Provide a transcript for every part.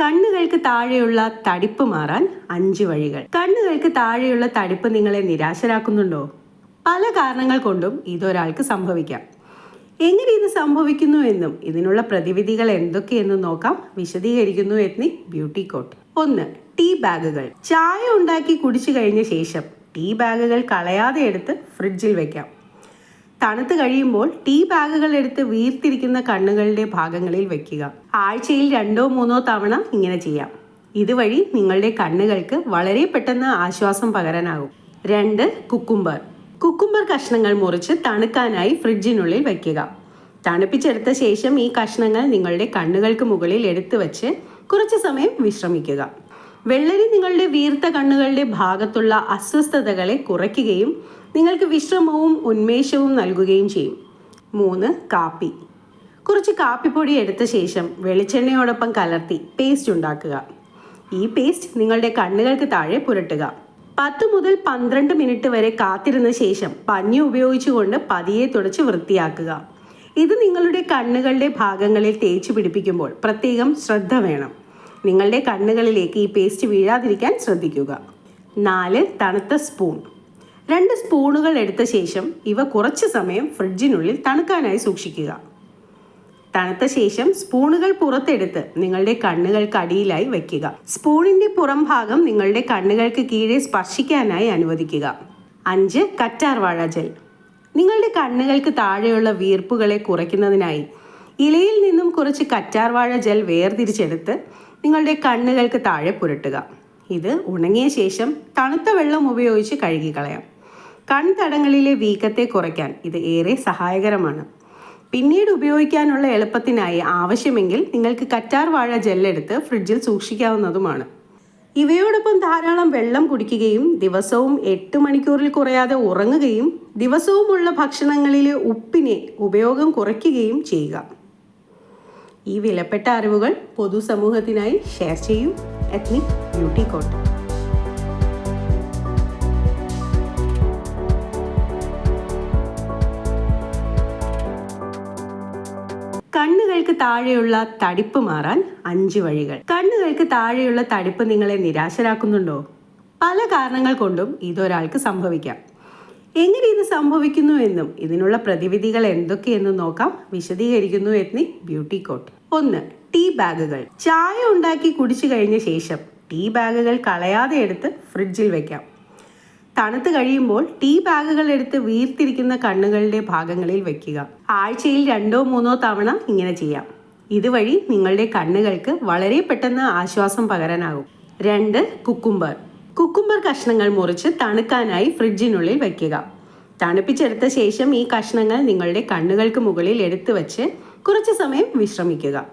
കണ്ണുകൾക്ക് താഴെയുള്ള തടിപ്പ് മാറാൻ അഞ്ച് വഴികൾ. കണ്ണുകൾക്ക് താഴെയുള്ള തടിപ്പ് നിങ്ങളെ നിരാശരാക്കുന്നുണ്ടോ? പല കാരണങ്ങൾ കൊണ്ടും ഇതൊരാൾക്ക് സംഭവിക്കാം. എങ്ങനെ ഇത് സംഭവിക്കുന്നു എന്നും ഇതിനുള്ള പ്രതിവിധികൾ എന്തൊക്കെയെന്നും നോക്കാം വിശദീകരിക്കുന്നു എത്നി ബ്യൂട്ടി കോട്ട്. ഒന്ന് ടീ ബാഗുകൾ. ചായ ഉണ്ടാക്കി കുടിച്ചു കഴിഞ്ഞ ശേഷം ടീ ബാഗുകൾ കളയാതെ എടുത്ത് ഫ്രിഡ്ജിൽ വെക്കാം. തണുത്ത് കഴിയുമ്പോൾ ടീ ബാഗുകൾ എടുത്ത് വീർത്തിരിക്കുന്ന കണ്ണുകളുടെ ഭാഗങ്ങളിൽ വെക്കുക. ആഴ്ചയിൽ രണ്ടോ മൂന്നോ തവണ ഇങ്ങനെ ചെയ്യാം. ഇതുവഴി നിങ്ങളുടെ കണ്ണുകൾക്ക് വളരെ പെട്ടെന്ന് ആശ്വാസം പകരാനാകും. രണ്ട് കുക്കുംബർ. കുക്കുംബർ കഷ്ണങ്ങൾ മുറിച്ച് തണുക്കാനായി ഫ്രിഡ്ജിനുള്ളിൽ വയ്ക്കുക തണുപ്പിച്ചെടുത്ത ശേഷം ഈ കഷ്ണങ്ങൾ നിങ്ങളുടെ കണ്ണുകൾക്ക് മുകളിൽ എടുത്തു വച്ച് കുറച്ച് സമയം വിശ്രമിക്കുക. വെള്ളരി നിങ്ങളുടെ വീർത്ത കണ്ണുകളുടെ ഭാഗത്തുള്ള അസ്വസ്ഥതകളെ കുറയ്ക്കുകയും നിങ്ങൾക്ക് വിശ്രമവും ഉന്മേഷവും നൽകുകയും ചെയ്യും. മൂന്ന് കാപ്പി. കുറച്ച് കാപ്പിപ്പൊടി എടുത്ത ശേഷം വെളിച്ചെണ്ണയോടൊപ്പം കലർത്തി പേസ്റ്റ് ഉണ്ടാക്കുക. ഈ പേസ്റ്റ് നിങ്ങളുടെ കണ്ണുകൾക്ക് താഴെ പുരട്ടുക. പത്ത് മുതൽ പന്ത്രണ്ട് മിനിറ്റ് വരെ കാത്തിരുന്ന ശേഷം പഞ്ഞി ഉപയോഗിച്ചുകൊണ്ട് പതിയെ തുടച്ച് വൃത്തിയാക്കുക. ഇത് നിങ്ങളുടെ കണ്ണുകളുടെ ഭാഗങ്ങളിൽ തേച്ച് പിടിപ്പിക്കുമ്പോൾ പ്രത്യേകം ശ്രദ്ധ വേണം. നിങ്ങളുടെ കണ്ണുകളിലേക്ക് ഈ പേസ്റ്റ് വീഴാതിരിക്കാൻ ശ്രദ്ധിക്കുക. നാല് തണുത്ത സ്പൂൺ. രണ്ട് സ്പൂണുകൾ എടുത്ത ശേഷം ഇവ കുറച്ച് സമയം ഫ്രിഡ്ജിനുള്ളിൽ തണുക്കാനായി സൂക്ഷിക്കുക. തണുത്ത ശേഷം സ്പൂണുകൾ പുറത്തെടുത്ത് നിങ്ങളുടെ കണ്ണുകൾക്ക് അടിയിലായി വയ്ക്കുക. സ്പൂണിന്റെ പുറം ഭാഗം നിങ്ങളുടെ കണ്ണുകൾക്ക് കീഴെ സ്പർശിക്കാനായി അനുവദിക്കുക. അഞ്ച് കറ്റാർ വാഴ ജെൽ. നിങ്ങളുടെ കണ്ണുകൾക്ക് താഴെയുള്ള വീർപ്പുകളെ കുറയ്ക്കുന്നതിനായി ഇലയിൽ നിന്നും കുറച്ച് കറ്റാർവാഴ ജെൽ വേർതിരിച്ചെടുത്ത് നിങ്ങളുടെ കണ്ണുകൾക്ക് താഴെ പുരട്ടുക. ഇത് ഉണങ്ങിയ ശേഷം തണുത്ത വെള്ളം ഉപയോഗിച്ച് കഴുകിക്കളയാം. കൺതടങ്ങളിലെ വീക്കത്തെ കുറയ്ക്കാൻ ഇത് ഏറെ സഹായകരമാണ്. പിന്നീട് ഉപയോഗിക്കാനുള്ള എളുപ്പത്തിനായി ആവശ്യമെങ്കിൽ നിങ്ങൾക്ക് കറ്റാർ വാഴ ജെല്ലെടുത്ത് ഫ്രിഡ്ജിൽ സൂക്ഷിക്കാവുന്നതുമാണ്. ഇവയോടൊപ്പം ധാരാളം വെള്ളം കുടിക്കുകയും ദിവസവും എട്ട് മണിക്കൂറിൽ കുറയാതെ ഉറങ്ങുകയും ദിവസവുമുള്ള ഭക്ഷണങ്ങളിലെ ഉപ്പിനെ ഉപയോഗം കുറയ്ക്കുകയും ചെയ്യുക. ഈ വിലപ്പെട്ട അറിവുകൾ പൊതുസമൂഹത്തിനായി ഷെയർ ചെയ്യൂ. എത്നിക് ബ്യൂട്ടി കോട്ട് കണ്ണുകൾക്ക് താഴെയുള്ള തടിപ്പ് മാറാൻ അഞ്ച് വഴികൾ. കണ്ണുകൾക്ക് താഴെയുള്ള തടിപ്പ് നിങ്ങളെ നിരാശരാക്കുന്നുണ്ടോ? പല കാരണങ്ങൾ കൊണ്ടും ഇതൊരാൾക്ക് സംഭവിക്കാം. എങ്ങനെ ഇത് സംഭവിക്കുന്നു എന്നും ഇതിനുള്ള പ്രതിവിധികൾ എന്തൊക്കെയെന്നും നോക്കാം. വിശദീകരിക്കുന്നു എത്നി ബ്യൂട്ടി കോട്ട്. ഒന്ന് ടീ ബാഗുകൾ. ചായ ഉണ്ടാക്കി കുടിച്ചു കഴിഞ്ഞ ശേഷം ടീ ബാഗുകൾ കളയാതെ എടുത്ത് ഫ്രിഡ്ജിൽ വെക്കാം. തണുത്ത് കഴിയുമ്പോൾ ടീ ബാഗുകൾ എടുത്ത് വീർത്തിരിക്കുന്ന കണ്ണുകളുടെ ഭാഗങ്ങളിൽ വെക്കുക. ആഴ്ചയിൽ രണ്ടോ മൂന്നോ തവണ ഇങ്ങനെ ചെയ്യാം. ഇതുവഴി നിങ്ങളുടെ കണ്ണുകൾക്ക് വളരെ പെട്ടെന്ന് ആശ്വാസം പകരാനാകും. രണ്ട് കുക്കുംബർ. കുക്കുംബർ കഷ്ണങ്ങൾ മുറിച്ച് തണുക്കാനായി ഫ്രിഡ്ജിനുള്ളിൽ വയ്ക്കുക. തണുപ്പിച്ചെടുത്ത ശേഷം ഈ കഷ്ണങ്ങൾ നിങ്ങളുടെ കണ്ണുകൾക്ക് മുകളിൽ എടുത്തു വച്ച് കുറച്ച് സമയം വിശ്രമിക്കുക.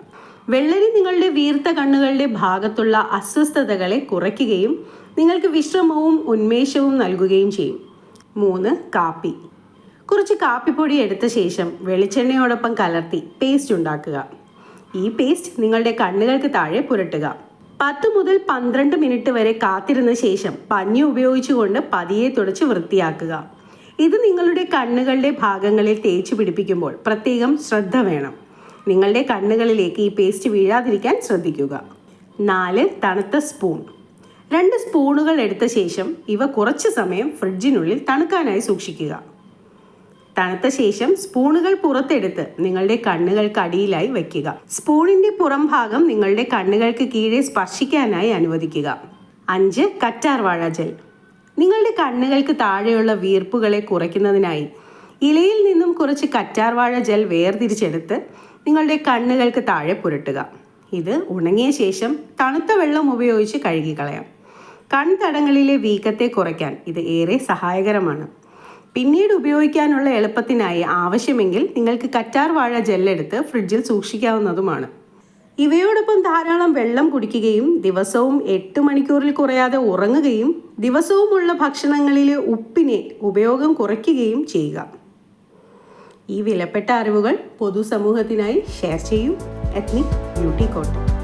വെള്ളരി നിങ്ങളുടെ വീർത്ത കണ്ണുകളുടെ ഭാഗത്തുള്ള അസ്വസ്ഥതകളെ കുറയ്ക്കുകയും നിങ്ങൾക്ക് വിശ്രമവും ഉന്മേഷവും നൽകുകയും ചെയ്യും. മൂന്ന് കാപ്പി. കുറച്ച് കാപ്പിപ്പൊടി എടുത്ത ശേഷം വെളിച്ചെണ്ണയോടൊപ്പം കലർത്തി പേസ്റ്റ് ഉണ്ടാക്കുക. ഈ പേസ്റ്റ് നിങ്ങളുടെ കണ്ണുകൾക്ക് താഴെ പുരട്ടുക. പത്ത് മുതൽ പന്ത്രണ്ട് മിനിറ്റ് വരെ കാത്തിരുന്ന ശേഷം പഞ്ഞി ഉപയോഗിച്ചുകൊണ്ട് പതിയെ തുടച്ച് വൃത്തിയാക്കുക. ഇത് നിങ്ങളുടെ കണ്ണുകളുടെ ഭാഗങ്ങളിൽ തേച്ച് പിടിപ്പിക്കുമ്പോൾ പ്രത്യേകം ശ്രദ്ധ വേണം. നിങ്ങളുടെ കണ്ണുകളിലേക്ക് ഈ പേസ്റ്റ് വീഴാതിരിക്കാൻ ശ്രദ്ധിക്കുക. നാല് തണുത്ത സ്പൂൺ. രണ്ട് സ്പൂണുകൾ എടുത്ത ശേഷം ഇവ കുറച്ച് സമയം ഫ്രിഡ്ജിനുള്ളിൽ തണുക്കാനായി സൂക്ഷിക്കുക. തണുത്ത ശേഷം സ്പൂണുകൾ പുറത്തെടുത്ത് നിങ്ങളുടെ കണ്ണുകൾക്ക് അടിയിലായി വയ്ക്കുക. സ്പൂണിന്റെ പുറം ഭാഗം നിങ്ങളുടെ കണ്ണുകൾക്ക് കീഴെ സ്പർശിക്കാനായി അനുവദിക്കുക. അഞ്ച് കറ്റാർ വാഴ ജെൽ. നിങ്ങളുടെ കണ്ണുകൾക്ക് താഴെയുള്ള വീർപ്പുകളെ കുറയ്ക്കുന്നതിനായി ഇലയിൽ നിന്നും കുറച്ച് കറ്റാർവാഴ ജെൽ വേർതിരിച്ചെടുത്ത് നിങ്ങളുടെ കണ്ണുകൾക്ക് താഴെ പുരട്ടുക. ഇത് ഉണങ്ങിയ ശേഷം തണുത്ത വെള്ളം ഉപയോഗിച്ച് കഴുകിക്കളയാം. കൺതടങ്ങളിലെ വീക്കത്തെ കുറയ്ക്കാൻ ഇത് ഏറെ സഹായകരമാണ്. പിന്നീട് ഉപയോഗിക്കാനുള്ള എളുപ്പത്തിനായി ആവശ്യമെങ്കിൽ നിങ്ങൾക്ക് കറ്റാർ വാഴ ജെല്ലെടുത്ത് ഫ്രിഡ്ജിൽ സൂക്ഷിക്കാവുന്നതുമാണ്. ഇവയോടൊപ്പം ധാരാളം വെള്ളം കുടിക്കുകയും ദിവസവും എട്ട് മണിക്കൂറിൽ കുറയാതെ ഉറങ്ങുകയും ദിവസവുമുള്ള ഭക്ഷണങ്ങളിലെ ഉപ്പിനെ ഉപയോഗം കുറയ്ക്കുകയും ചെയ്യുക. ഈ വിലപ്പെട്ട അറിവുകൾ പൊതുസമൂഹത്തിനായി ഷെയർ ചെയ്യും. Ethnic Beauty Coat